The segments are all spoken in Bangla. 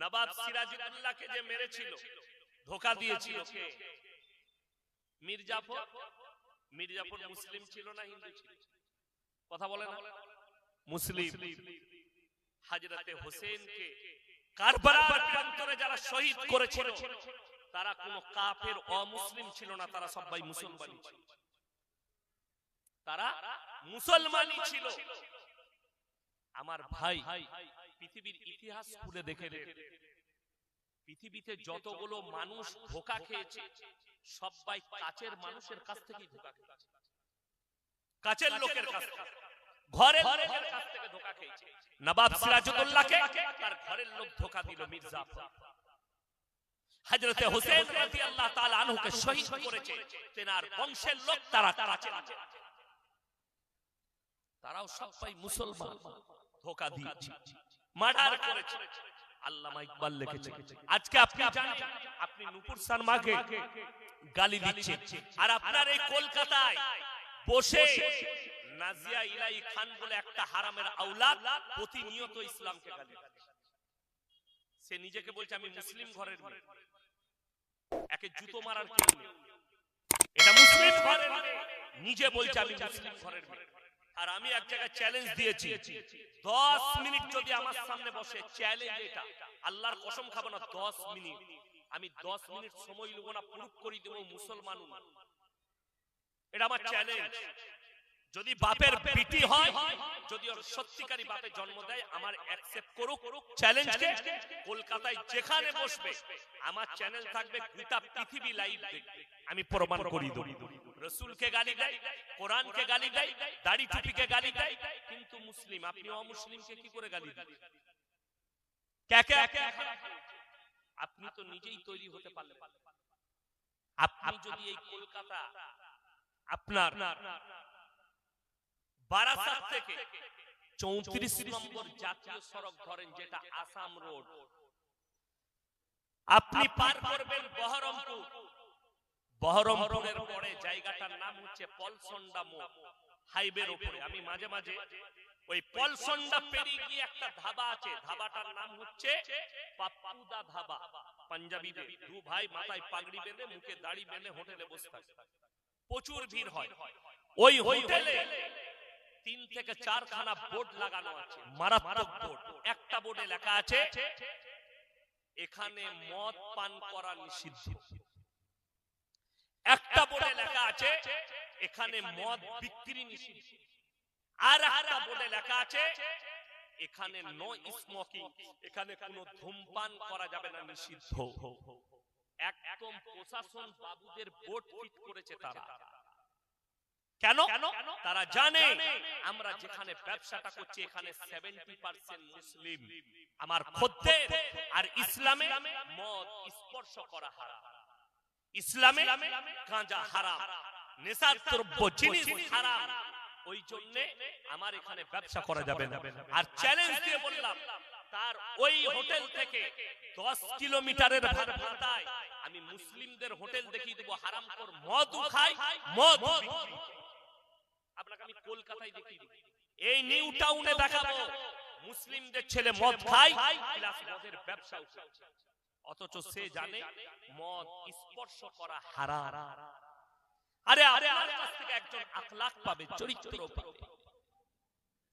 নবাব সিরাজউদ্দৌলাকে যে মেরেছিল ধোকা দিয়েছিল কে? মির্জাফর? মির্জাফর? মুসলিম ছিল না হিন্দু ছিল। কথা বলে না? মুসলিম। হাজরতে হোসেনকে প্রান্তরে যারা শহীদ করেছিল তারা কোন কাফের অমুসলিম ছিল না তারা সবাই মুসলমানই ছিল। তারা মুসলমানই ছিল। আমার ভাই। পৃথিবীর ইতিহাস খুলে দেখে পৃথিবীতে যতগুলো মানুষ ধোকা খেয়েছে সবাই কাছের মানুষের কাছ থেকেই ধোকা খেয়েছে। কাছের লোকের কাছ থেকে। ঘরের লোকের কাছ থেকে ধোকা খেয়েছে। নবাব সিরাজউদ্দৌলাকে তার ঘরের লোক ধোকা দিল মির্জা হযরতে হোসেন রাদিয়াল্লাহু তাআলা আনহুকে শহীদ করেছে। তেনার বংশের লোক তারা আছে তারাও সবাই মুসলমান। ধোকা দিয়েছে মার্ডার করেছে। আল্লামা ইকবাল লিখেছে, আজকে আপনি জানেন, আপনি নূপুর শর্মাকে গালি দিচ্ছেন। আর আপনার এই কলকাতায় বসে নাজিয়া ইলাই খান বলে একটা হারামের আওলাদ প্রতিনিয়ত ইসলামকে গালি। সে নিজেকে বলছে, আমি মুসলিম ঘরের মেয়ে। একে জুতো মারার কেউ এটা মুসলিম ঘরের নিজে বলছে, আমি মুসলিম ঘরের মেয়ে। আর আমি এক জায়গায় চ্যালেঞ্জ দিয়েছি। দশ মিনিট যদি আমার সামনে বসে চ্যালেঞ্জ এটা। আল্লাহর কসম খাব না দশ মিনিট আমি দশ মিনিট সময় নেব না প্রুফ করে দেবো মুসলমান এটা আমার চ্যালেঞ্জ যদি বাপের পিটি হয় যদি ওর সত্যিকারী বাপে জন্ম দেয় আমার অ্যাকসেপ্ট করুক চ্যালেঞ্জকে কলকাতায় যেখানে বসবে আমার চ্যানেল থাকবে গোটা পৃথিবী লাইভ আমি প্রমাণ করি দেব। রসুলকে গালি দেয় কোরআনকে গালি দেয় দাড়ি টুপিকে গালি দেয় কিন্তু মুসলিম আপনি অমুসলিমকে কি করে গালি দেন কে কে আপনি তো নিজেই তৈরি হতে পারলেন। আপনি যদি এই কলকাতা আপনার বারাসাত থেকে চৌত্রিশ নম্বর জাতীয় সড়ক ধরেন যেটা আসাম রোড আপনি পার করবেন বহরমপুর। বহরমপুরের পরে জায়গাটার নাম হচ্ছে পলসন্ডা মোড় হাইওয়ের উপরে। আমি মাঝে মাঝে ওই পলসন্ডা পেরিয়ে গিয়ে একটা ধাবা আছে। ধাবাটার নাম হচ্ছে পাপ্পুদা ধাবা। পাঞ্জাবিদের। দু ভাই মাথায় পাগড়ি বেঁধে মুখে দাড়ি বেঁধে হোটেলে বসে থাকে। প্রচুর ভিড় হয়। ওই হোটেলে তিন থেকে চারখানা বোর্ড লাগানো আছে। মারাত্মক বোর্ড। একটা বোর্ডে লেখা আছে এখানে মদ পান করা নিষিদ্ধ। একটা বোর্ডে লেখা আছে, এখানে মদ বিক্রি নিষিদ্ধ। আর একটা বোর্ডে লেখা আছে, এখানে নো স্মোকিং এখানে কোনো ধূমপান করা যাবে না, নিষিদ্ধ। একদম প্রশাসন বাবুদের বোর্ড ফিট করেছে তারা। কেন? তারা জানে, আমরা যেখানে ব্যবসাটা করছি, এখানে সেভেন্টি পার্সেন্ট মুসলিম। আমার খদ্দের আর ইসলামে মদ স্পর্শ করা হারাম। ইসলামে গাঁজা হারাম নেশার দ্রব্য জিনিস হারাম। ওই জন্য আমার এখানে ব্যবসা করা যাবে না। আর চ্যালেঞ্জ দিয়ে বললাম, তার ওই হোটেল থেকে দশ কিলোমিটারের ভাতায় আমি মুসলিমদের হোটেল দেখিয়ে দেবো, হারাম কর, মদ খাই, মদ আপনাকে আমি কলকাতায় দেখিয়ে দেবো। এই নিউ টাউনে দেখাবো, মুসলিমদের ছেলে মদ খায় প্লাস মদের ব্যবসাও করছে অথচ সে জানে মদ স্পর্শ করা হারাম। আরে আরে আমার কাছ থেকে একজন আখলাক পাবে চরিত্র পাবে।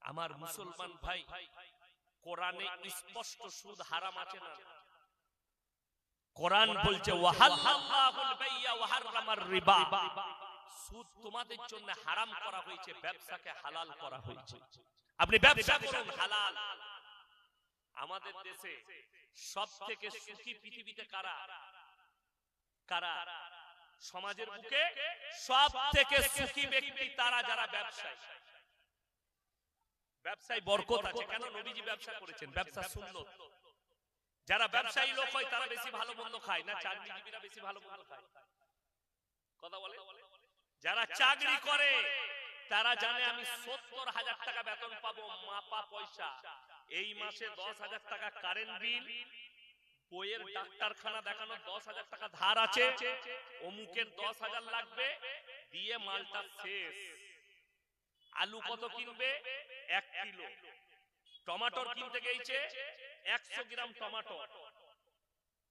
আমার মুসলমান ভাই কোরআনে স্পষ্ট সুদ হারাম আছে না? কোরআন বলছে ওয়াহাল্লাহুল বাইয়া ওয়া হাররামার রিবা। সুদ তোমাদের জন্য হারাম করা হয়েছে ব্যবসাকে হালাল করা হয়েছে। আপনি ব্যবসা করুন হালাল। আমাদের দেশে সব থেকে সুখী পৃথিবীতে কারা? কারা? সমাজের বুকে সব থেকে সুখী ব্যক্তি তারা যারা ব্যবসায়ী। ব্যবসায়। বরকত আছে। কেন নবীজি ব্যবসা করেছেন? ব্যবসা সুন্নত। যারা ব্যবসায়ী লোক হয় তারা বেশি ভালো মন্দ খায়। না চাকরিজীবীরা বেশি ভালো মন্দ খায়। কথা বলে? যারা চাকরি করে তারা জানে আমি সত্তর হাজার টাকা বেতন পাবো মাপা পয়সা। এই মাসে দশ হাজার টাকা কারেন্ট বিল বইয়ের ডাক্তারখানা দেখানো দশ হাজার টাকা ধার আছে অমুকের দশ হাজার লাগবে দিয়ে মালটা শেষ। আলু কত কিনবে? এক কিলো। টমাটোর কিনতে গেছে একশো গ্রাম টমাটো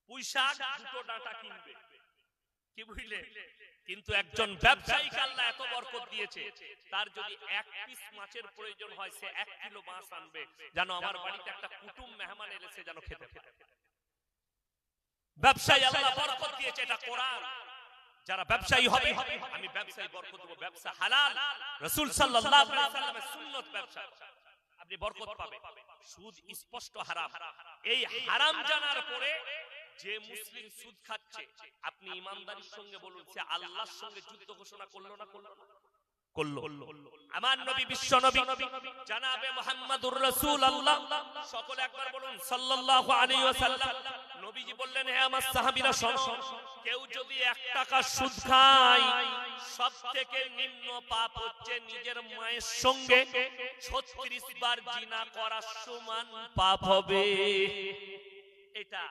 পুঁইশাক দুটো ডাঁটা কিনবে। কি বুঝলে? কিন্তু একজন ব্যবসায়ীকে আল্লাহ এত বরকত দিয়েছে তার যদি এক পিস মাছের প্রয়োজন হয় সে এক কিলো মাছ আনবে যেন আমার বাড়িতে একটা কুটুম মেহমান এলে সে যেন খেতে ব্যবসায়ী আল্লাহ বরকত দিয়েছে এটা কোরআন। যারা ব্যবসায়ী হবে আমি ব্যবসায়ী বরকত দেবো ব্যবসা হালাল। রাসূল সাল্লাল্লাহু আলাইহি ওয়াসাল্লামের সুন্নত ব্যবসা। আপনি বরকত পাবেন। সুদ স্পষ্ট হারাম। এই হারাম জানার পরে যে মুসলিম সুদ খাচ্ছে, আপনি ইমানদারির সঙ্গে বলুন, সে আল্লাহর সঙ্গে যুদ্ধ ঘোষণা করল না করল না? নিজের মায়ের সঙ্গে 36 বার জিনা করার সমান পাপ হবে। এটা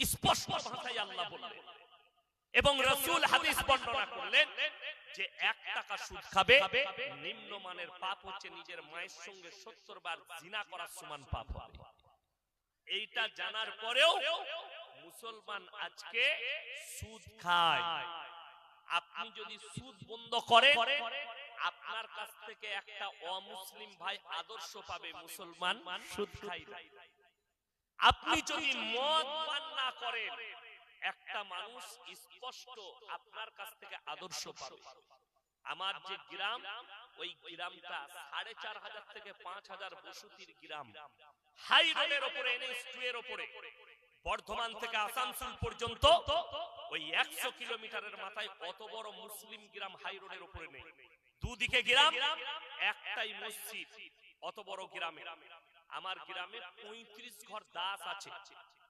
স্পষ্ট ভাষায় আল্লাহ বললেন। এবং রসুল হাদিস বর্ণনা করলেন যে এক টাকা সুদ খাবে নিম্নমানের পাপ হচ্ছে নিজের মায়ের সঙ্গে সত্তর বার জিনা করার সমান পাপ হবে। এইটা জানার পরেও মুসলমান আজকে সুদ খায়। আপনি যদি সুদ বন্ধ করেন আপনার কাছ থেকে একটা অমুসলিম ভাই আদর্শ পাবে মুসলমান সুদ খাই আপনি যদি মদ পান না করেন একটা মানুষ স্পষ্ট আপনার কাছ থেকে আদর্শ পাবে। আমার যে গ্রাম ওই গ্রামটা সাড়ে চার হাজার থেকে পাঁচ হাজার বসতির গ্রাম। হাই রোডের ওপরে এনএস টু এর ওপরে বর্ধমান থেকে আসানসোল পর্যন্ত ওই একশো কিলোমিটারের মাথায় কত বড় মুসলিম গ্রাম হাই রোডের ওপরে নেই। দুদিকে গ্রাম একটাই মসজিদ। অত বড় গ্রামে। আমার গ্রামে পঁয়ত্রিশ ঘর দাস আছে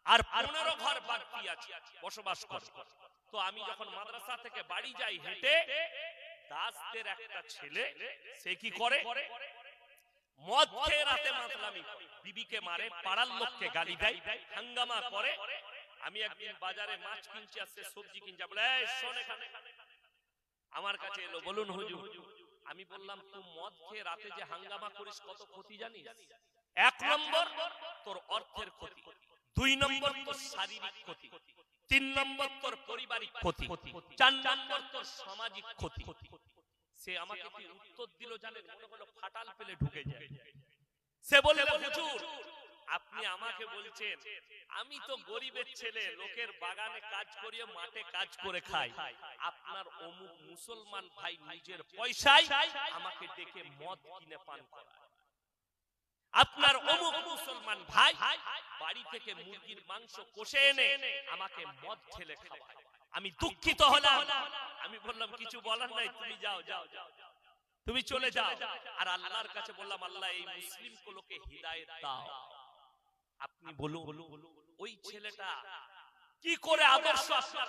আর পনেরো ঘর বাকি আছে বসবাস করে। তো আমি যখন মাদ্রাসা থেকে বাড়ি যাই হেঁটে দাসদের একটা ছেলে সে কি করে? মদ খেয়ে রাতে মাতলামি বিবিকে মারে পাড়ার লোককে গালি দেয় হাঙ্গামা করে। আমি একদিন বাজারে মাছ কিনছি আসছে সবজি কিনছি। বলে শোন এখানে আমার কাছে এলো বলুন হুজুর। আমি বললাম তুই মদ খেয়ে রাতে যে হাঙ্গামা করিস কত ক্ষতি জানিস? এক নম্বর তোর অর্থের ক্ষতি। দুই নম্বর তোর শারীরিক ক্ষতি। তিন নম্বর তোর পারিবারিক ক্ষতি। চার নম্বর তোর সামাজিক ক্ষতি। সে আমাকে কি উত্তর দিল জানেন মনে হলো ফাটাল পেলে ঢুকে যায়। সে বলে হুজুর আপনি আমাকে বলছেন আমি তো গরিবের ছেলে লোকের বাগানে কাজ করিয়ে মাঠে কাজ করে খাই। আপনার অমুক মুসলমান ভাই নিজের পয়সায় আমাকে ডেকে মদ কিনে পান করায়। আপনার অমুক মুসলমান ভাই বাড়ি থেকে মুরগির মাংস কষে এনে আমাকে মদ ঠেলে খাওয়ায়। আমি দুঃখিত হলাম। আমি বললাম কিছু বলার নাই তুমি যাও যাও যাও তুমি চলে যাও। আর আল্লাহর কাছে বললাম আল্লাহ এই মুসলিম গুলোকে হৃদায়ত দাও আপনি বলুন ওই ছেলেটা কি করে আদর্শ আপনার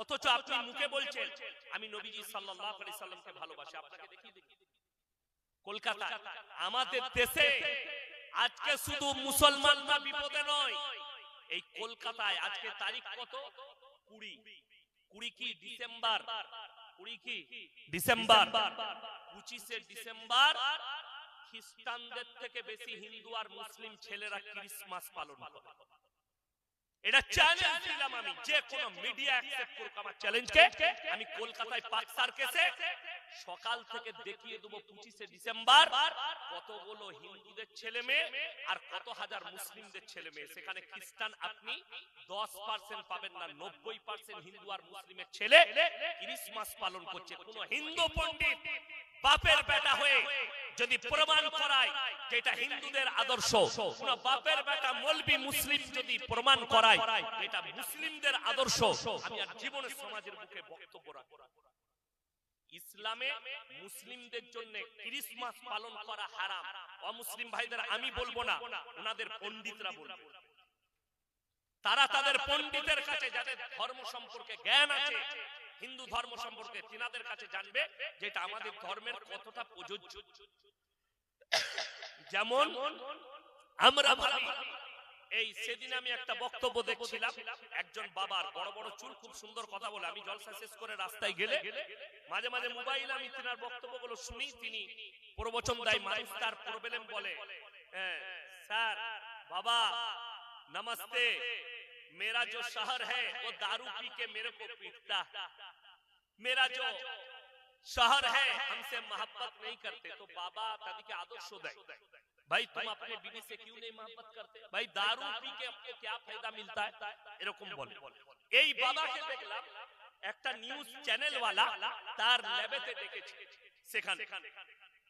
অথচ আপনি মুখে বলছেন আমি নবীজি সাল্লাল্লাহু আলাইহি সাল্লামকে ভালোবাসি। আপনাকে দেখি দেখি কলকাতা আমাদের দেশে আজকে শুধু মুসলমানরা বিপদে নয়। এই কলকাতায় আজকে তারিখ কত? কুড়ি। কুড়ি। কি ডিসেম্বর? কুড়ি কি ডিসেম্বর? পঁচিশে ডিসেম্বর? খ্রিস্টানদের থেকে বেশি হিন্দু আর মুসলিম ছেলেরা ক্রিসমাস পালন করে। এটা চ্যালেঞ্জ দিলাম আমি। যে কোনো মিডিয়া অ্যাকসেপ্ট করুক আমার চ্যালেঞ্জকে আমি কলকাতায় পাক সার্কেসে সকাল থেকে দেখিয়ে দেবো পঁচিশে ডিসেম্বর। কতগুলো হিন্দুদের ছেলে মেয়ে আর কত হাজার মুসলিমদের ছেলে মেয়ে। সেখানে খ্রিস্টান আপনি দশ পার্সেন্ট পাবেন না নব্বই পার্সেন্ট হিন্দু আর মুসলিমের ছেলে ক্রিসমাস পালন করছে। কোন হিন্দু পণ্ডিত। বাপের বেটা হয়ে যদি প্রমাণ করায় যে এটা হিন্দুদের আদর্শ, কোন বাপের বেটা মলবি মুসলিম যদি প্রমাণ করায় এটা মুসলিমদের আদর্শ, আমি আর জীবনের সমাজের মুখে বক্তব্য রাখব ইসলামে মুসলিমদের জন্য ক্রিসমাস পালন করা হারাম। অমুসলিম ভাইদের আমি বলব না, ওনাদের পণ্ডিতরা বলবে। তারা তাদের পণ্ডিতের কাছে যাদের ধর্ম সম্পর্কে জ্ঞান আছে হিন্দু ধর্ম সম্পর্কে তিনাদের কাছে জানবে যেটা আমাদের ধর্মের কতটা প্রযোজ্য। যেমন, আমরা এই সেদিন আমি একটা বক্তব্য দেখছিলাম, একজন বাবার বড় বড় চুল খুব সুন্দর কথা বলে, আমি জলসা শেষ করে রাস্তায় গেলে, মাঝে মাঝে মোবাইল আমি তিনার বক্তব্যগুলো শুনি, তিনি প্রবচন দেয়, মানুষ তার প্রবলেম বলে হ্যাঁ, স্যার, বাবা, নমস্তে मेरा जो शहर है वो दारू पी के मेरे को पीटता है मेरा जो शहर है हमसे मोहब्बत नहीं करते तो बाबा তাদেরকে আদর্শ দেয় ভাই तुम अपने बीवी से क्यों नहीं मोहब्बत करते भाई दारू पी के आपको क्या फायदा मिलता है এরকম বলে এই বাবাকে দেখলাম একটা নিউজ চ্যানেল ওয়ালা তার ল্যাবেতে ডেকেছে সেখানে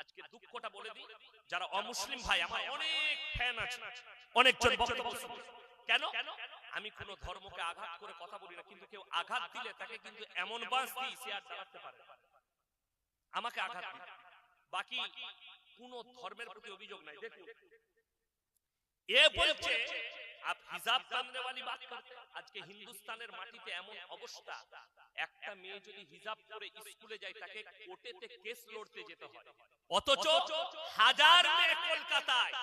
আজকে দুঃখটা বলে দিই যারা অমুসলিম ভাই আমার অনেক ফ্যান আছে অনেকজন বক্তব্য শুনে। কেন আমি কোন ধর্মকে আঘাত করে কথা বলি না কিন্তু কেউ আঘাত দিলে তাকে কিন্তু এমন বাস দিই সে আর দাঁড়াতে পারে না। আমাকে আঘাত দিই বাকি কোন ধর্মের প্রতি অভিযোগ নাই দেখুন এ বলছে আপ হিজাব বাঁধনে वाली बात करते हैं। আজকে হিন্দুস্তানের মাটিতে এমন অবস্থা একটা মেয়ে যদি হিজাব পরে স্কুলে যায় তাকে কোর্টেতে কেস লড়তে যেতে হয় অথচ হাজার মেয়ে কলকাতায়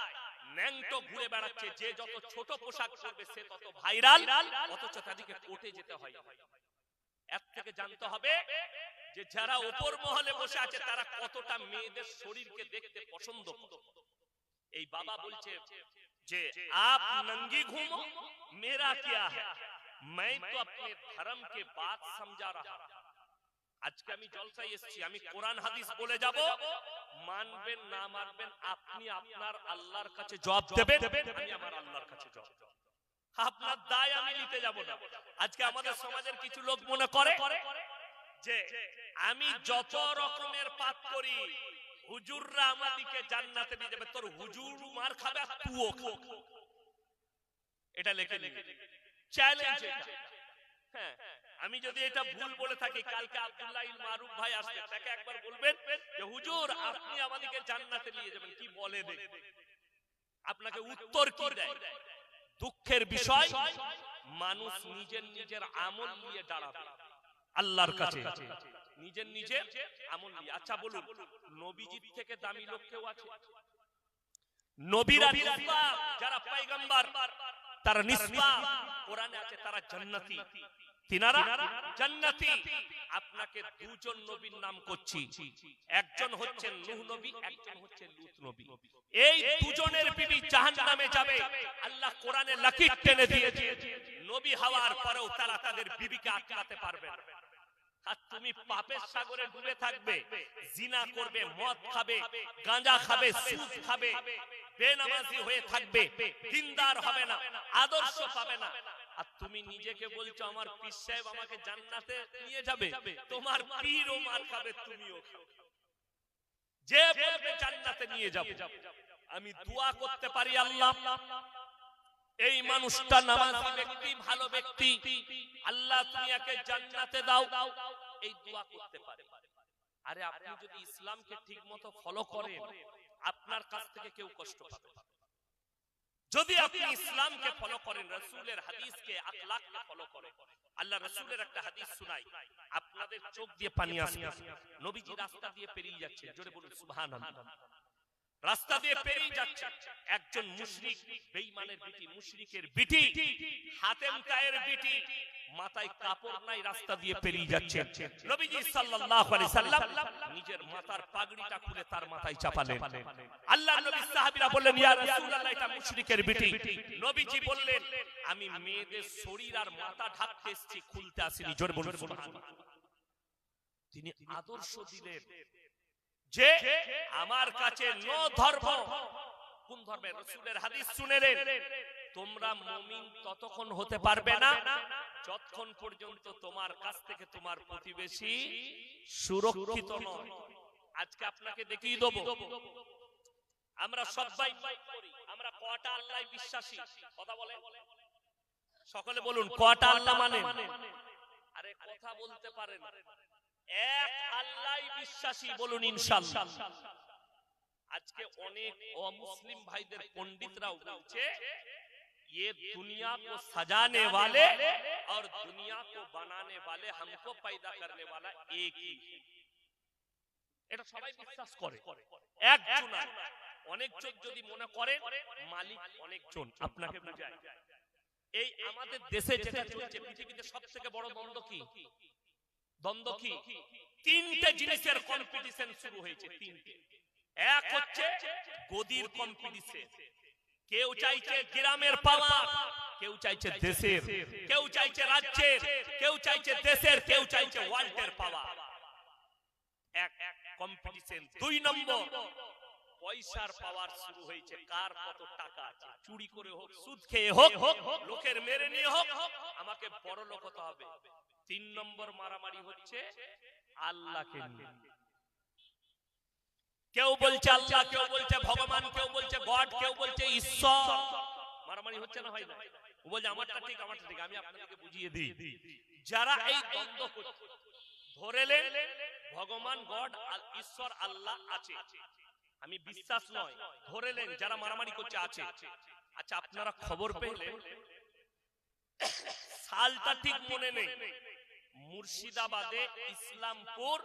ন্যাংটো ঘুরে বেড়াচ্ছে যে যত ছোট পোশাক পরবে সে তত ভাইরাল অথচ তাদেরকে কোর্টে যেতে হয় এর থেকে জানতে হবে যে যারা উপর মহলে বসে আছে তারা কতটা মেয়েদের শরীরকে দেখতে পছন্দ করে। এই বাবা বলছে যে आप नंगी घूमो मेरा क्या है मैं तो अपने धर्म के बात समझा रहा আজকে আমি জলসায় এসেছি আমি কোরআন হাদিস বলে যাব। মানবেন না মানবেন আপনি আপনার আল্লাহর কাছে জবাব দেবেন আমি আমার আল্লাহর কাছে জবাব আপনার দায় আমি নিতে যাব না। আজকে আমাদের সমাজের কিছু লোক মনে করে যে আমি যত রকমের পাপ করি হুজুররা আমাদিকে জান্নাতে নিয়ে যাবে। তোর হুজুর মার খাবে তুও। এটা লেখে লিখে চ্যালেঞ্জ এটা। হ্যাঁ। আমি যদি এটা ভুল বলে থাকি কালকে আব্দুল্লাহ মারুফ ভাই আসবে তাকে একবার বলবেন যে হুজুর আপনি আমাদেরকে জান্নাতে নিয়ে যাবেন। কি বলে দেখ? আপনাকে উত্তর কি দেয়? দুঃখের বিষয় মানুষ নিজের নিজের আমল নিয়ে দাঁড়াবে। আল্লাহর কাছে। নিজের নিজের আমল নিয়ে। আচ্ছা বলুন নবীজির থেকে দামি লোক কেউ আছে? নবীরা যারা পয়গম্বর তারা নিষ্পাপ কোরআনে আছে তারা জান্নাতি। তিনারা জান্নাতি। আপনাকে দুজন নবীর নাম করছি। একজন হচ্ছেন নূহ নবী একজন হচ্ছেন লূত নবী। এই দুজনের বিবি জাহান্নামে যাবে। আল্লাহ কোরআনে লাকির টেনে দিয়েছে। নবী হওয়ার পরেও তারা তাদের বিবিকে আটকাতে পারবে না। আর তুমি পাপের সাগরে ডুবে থাকবে জিনা করবে মদ খাবে গাঁজা খাবে সুদ খাবে বেনামাজি হয়ে থাকবে দিনদার হবে না আদর্শ পাবে না। আর তুমি নিজেকে বলছো আমার পীর সাহেব আমাকে জান্নাতে নিয়ে যাবে। তোমার পীরও মার খাবে তুমিও খাবে। যে বলবে জান্নাতে নিয়ে যাব। আমি দোয়া করতে পারি আল্লাহ। এই মানুষটা নামাজি ব্যক্তি ভালো ব্যক্তি। আল্লাহ তুমি একে জান্নাতে দাও। এই দোয়া করতে পারে। আরে আপনি যদি ইসলামকে ঠিক মতো ফলো করেন আপনার কাছ থেকে কেউ কষ্ট পাবে। না। যদি আপনি ইসলামকে ফলো করেন, রসুলের হাদিসকে, আখলাককে ফলো করেন, আল্লাহ রসুলের একটা হাদিস শুনাই, আপনাদের চোখ দিয়ে পানি আসবে, নবীজি রাস্তা দিয়ে পেরিয়ে যাচ্ছে জোরে বলুন, সুবহানাল্লাহ। রাস্তা দিয়ে পেরিয়ে যাচ্ছে। একজন মুশরিক বেঈমানের বিটি মুশরিকের বিটি। হাতেম তায়ের বিটি। মাথায় কাপড় নাই রাস্তা দিয়ে পেরিয়ে যাচ্ছে। নবীজি সাল্লাল্লাহু আলাইহি সাল্লাম নিজের মাথার পাগড়িটা খুলে তার মাথায় চাপালেন। আল্লাহ নবী সাহাবীরা বললেন ইয়া রাসূলুল্লাহ এটা মুশরিকের বিটি। নবীজি বললেন আমি মেয়েদের শরীর আর মাথা ঢাকতে এসেছি খুলতে আসিনি। জোরে বলুন সুবহানাল্লাহ। তিনি আদর্শ দিলেন। যে আমার কাছে ন ধর্ম। কোন ধর্মের রসুলের হাদিস শুনেলেন। তোমরা মুমিন ততক্ষণ হতে পারবে না। যতক্ষণ পর্যন্ত তোমার কাছ থেকে তোমার প্রতিবেশী সুরক্ষিত নয়। আজকে আপনাকে দেখিয়ে দেবো। আমরা সবাই আমরা কটা আল্লাহ বিশ্বাসী। কথা বলে সকলে বলুন কটা আল্লাহ মানে আরে কথা বলতে পারেন। এক আল্লাহ বিশ্বাসী বলুন ইনশাল্লাহ আজকে অনেক অমুসলিম ভাইদের পণ্ডিতরাও বলছে ये दुनिया को सजाने वाले और दुनिया को बनाने वाले हमको पैदा करने वाला एक ही है। এটা সবাই বিশ্বাস করে একজন নয়। অনেকজন যদি মনে করেন মালিক অনেকজন আপনাকে বুঝায় এই আমাদের দেশে যেটা চলছে পৃথিবীতে সব থেকে বড় দ্বন্দ্ব কি দ্বন্দ্ব কি? তিনটে জিনিসের কম্পিটিশন শুরু হয়েছে তিনটে। এক হচ্ছে গদির কম্পিটিশন কেউ চাইছে গ্রামের পাওয়ার কেউ চাইছে দেশের। কেউ চাইছে রাজ্যের। কেউ চাইছে দেশের। কেউ চাইছে ওয়ার্ল্ডের পাওয়ার এক কম্পিটিশন দুই নম্বর। পয়সার পাওয়ার শুরু হয়েছে। কার কত টাকা আছে? চুরি করে হোক সুদ খেয়ে হোক লোকের মেরে নিয়ে হোক। আমাকে বড় লোক হতে হবে। তিন নম্বর মারামারি হচ্ছে আল্লাহকে কেউ বলছে আল্লাহ, কেউ বলছে ভগবান, কেউ বলছে গড, কেউ বলছে ঈশ্বর। মারামারি হচ্ছে না হয় না? ও বলছে, আমারটা ঠিক আমারটা ঠিক, আমি বুঝিয়ে দিই। যারা এই দ্বন্দ্ব ভগবান, গড ঈশ্বর, আল্লাহ আছে। আমি বিশ্বাস নয় ধরেলেন যারা মারামারি করছে আছে। আচ্ছা আপনারা খবর পেলেন? সালটা ঠিক মনে নেই। মুর্শিদাবাদে ইসলামপুর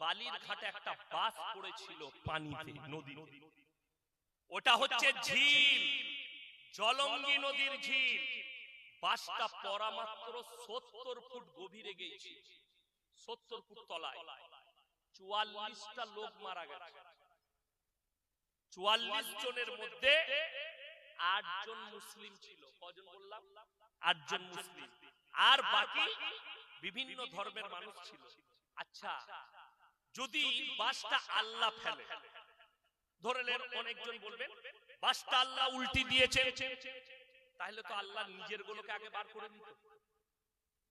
বালির ঘাটে একটা বাস পড়েছিল পানিতে নদী ওটা হচ্ছে ঝিল জলঙ্গি নদীর ঝিল। বাসটা পরা মাত্র সত্তর ফুট গভীরে গেছে সত্তর ফুট তলায়। চুয়াল্লিশটা লোক মারা গেছে। চুয়াল্লিশ জনের মধ্যে আটজন মুসলিম ছিল। কজন বললাম? আটজন মুসলিম। আর বাকি বিভিন্ন ধর্মের মানুষ ছিল। আচ্ছা যদি বাসটা আল্লাহ ফেলে। ধরলেন অনেকজন বলবেন বাসটা আল্লাহ উল্টি দিয়েছে তাহলে তো আল্লাহ নিজের গুলোকে আগে বার করে নিত।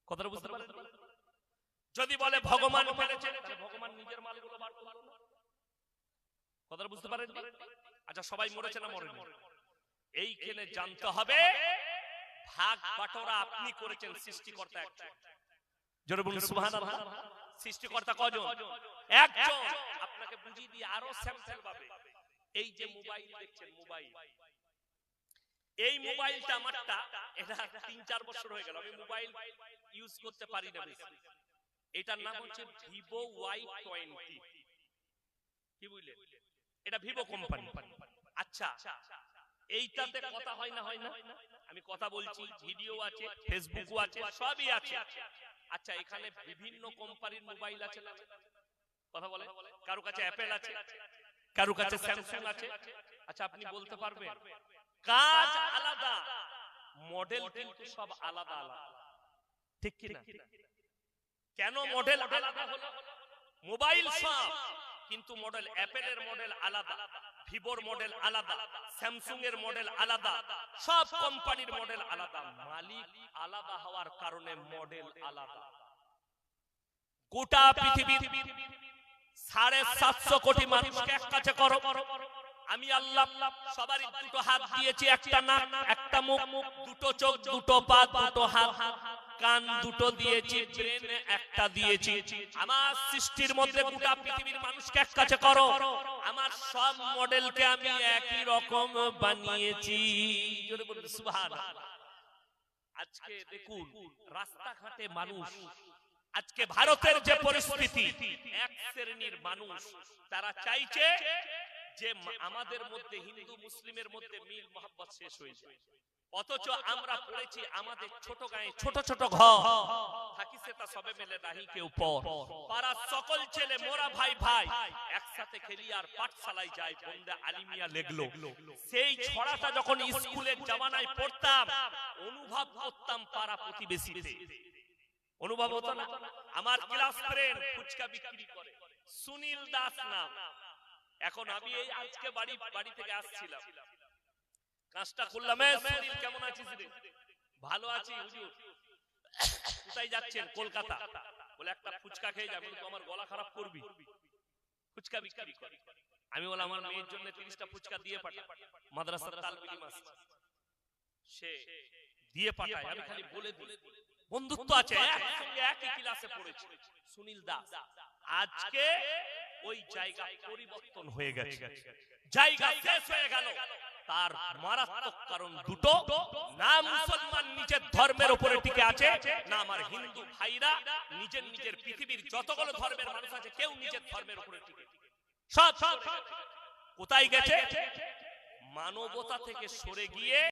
কথাটা বুঝতে পারেন যদি বলে ভগবান ফেলেছেন ভগবান নিজের মালগুলো বার করল কথাটা বুঝতে পারেন আচ্ছা সবাই মরেছে না মরেনি? এইখানে জানতে হবে ভাগ বাটোরা আপনি করেছেন সৃষ্টিকর্তা একজন জোরে বলুন সুবহানাল্লাহ। সৃষ্টিকর্তা কজন? একজন। আপনাকে বুঝিয়ে দিই আরও স্যাম্পল পাবে। এই যে মোবাইল দেখছেন মোবাইল এই মোবাইলটা আমারটা এটা তিন চার বছর হয়ে গেল। আমি মোবাইল ইউজ করতে পারি না বেশি। এটার নাম হচ্ছে ভিভো ওয়াই টোয়েন্টি কি বুঝলেন? এটা ভিভো কোম্পানি আচ্ছা এইটাতে কথা হয় না হয় না? আমি কথা বলছি ভিডিও আছে ফেসবুকও আছে সবই আছে। আচ্ছা এখানে বিভিন্ন কোম্পানির মোবাইল আছে না? কথা বলে কারও কাছে অ্যাপেল আছে? কারও কাছে স্যামসাং আছে? আচ্ছা আপনি বলতে পারবেন? কাজ আলাদা। মডেল কিন্তু সব আলাদা আলাদা। ঠিক কি না কেন? মডেল আলাদা হলো? মোবাইল সব কিন্তু মডেল অ্যাপেলের মডেল আলাদা। ভিভোর মডেল আলাদা স্যামসুং এর মডেল আলাদা সব কোম্পানির মডেল আলাদা মালিক আলাদা হওয়ার কারণে মডেল আলাদা। গোটা পৃথিবীর সাড়ে সাতশো কোটি মানুষকে এক কাছে করো। আমি আল্লাহ সবারই দুটো হাত দিয়েছি একটা না একটা মুখ মুখ দুটো চোখ দুটো পা দুটো হাত। কান দুটো দিয়েছি ব্রেন একটা দিয়েছি। আমার সৃষ্টির মধ্যে গোটা পৃথিবীর মানুষকে এক কাছে করো। আমার সব মডেলকে আমি একই রকম বানিয়েছি। জোরে বলুন সুবহানাল্লাহ আজকে দেখুন, রাস্তাঘাটে মানুষ, আজকে ভারতের যে পরিস্থিতি, এক শ্রেণির মানুষ, তারা চাইছে যে আমাদের মধ্যে হিন্দু, মুসলিমের মধ্যে মিল মোহাম্মত শেষ হয়ে যায়। অথচ আমরা পড়েছি আমাদের ছোট গায়ে ছোট ছোট ঘর। থাকি সেটা সবে মেলে নাহি কেউ পর। পাড়ার সকল ছেলে মোরা ভাই ভাই একসাথে খেলি আর পাঠশালায় যায় বন্দা আলিমিয়া লেগলো সেই ছড়াটা যখন স্কুলের জামানায় পড়তাম অনুভব করতাম পাড়া প্রতিবেশীতে অনুভব হতো না? আমার ক্লাস ফ্রেন্ড ফুচকা বিক্রি করে। সুনীল দাস নাম। এখন আমি এই আজকে বাড়ি বাড়ি থেকে আসছিলাম। কাজটা করলাম সুনীল, কেমন আছিস রে? ভালো আছি, হুজুর। কোথায় যাচ্ছেন? কলকাতা। বলে একটা ফুচকা খেয়ে তো আমার গলা খারাপ করবি। ফুচকা বিক্রি করে। আমি বললাম, আমার মেয়ের জন্য ফুচকা দিয়ে পাঠা। মাদ্রাসার তালবিলি মাস সে দিয়ে পাঠায়। আমি খালি বলে দিই। বন্ধুত্ব আছে? একসঙ্গে একই ক্লাসে পড়েছি। সুনীল দাস আজকে ওই জায়গা পরিবর্তন হয়ে গেছে। জায়গা শেষ হয়ে গেল। তার মারাত্মক কারণ দুটো। না মুসলমান নিজের ধর্মের উপরে টিকে আছে, না আমার হিন্দু ভাইরা নিজের নিজের পৃথিবীর যতগুলো ধর্মের মানুষ আছে, কেউ নিজের ধর্মের উপরে টিকে সব সব। কোথায় গেছে? মানবতা থেকে সরে গিয়ে